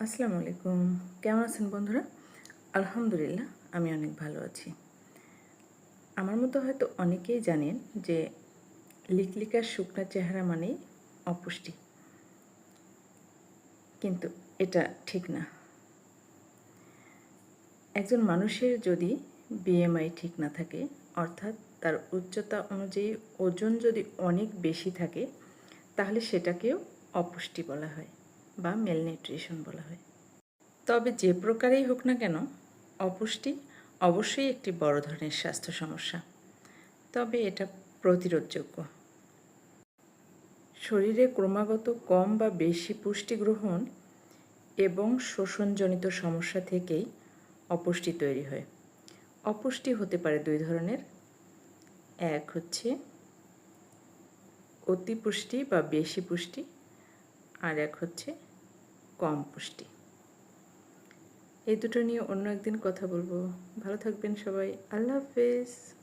আসসালামু আলাইকুম। কেমন আছেন বন্ধুরা? আলহামদুলিল্লাহ, আমি অনেক ভালো আছি। আমার মতো হয়তো অনেকেই জানেন যে লিকলিকার শুকনা চেহারা মানেই অপুষ্টি। কিন্তু এটা ঠিক না। একজন মানুষের যদি বিএমআই ঠিক না থাকে, অর্থাৎ তার উচ্চতা অনুযায়ী ওজন যদি অনেক বেশি থাকে, তাহলে সেটাকেও অপুষ্টি বলা হয়। বা মেলনিউট্রিশন বলা হয়। তবে যে প্রকারেই হোক না কেন, অপুষ্টি অবশ্যই একটি বড় ধরনের স্বাস্থ্য সমস্যা। তবে এটা প্রতিরোধযোগ্য। শরীরে ক্রমাগত কম বা বেশি পুষ্টি গ্রহণ এবং শোষণজনিত সমস্যা থেকেই অপুষ্টি তৈরি হয়। অপুষ্টি হতে পারে দুই ধরনের। এক হচ্ছে অতিপুষ্টি বা বেশি পুষ্টি, আর এক হচ্ছে কম পুষ্টি। এই দুটো নিয়ে অন্য একদিন কথা বলব। ভালো থাকবেন সবাই। আল্লাহ হাফেজ।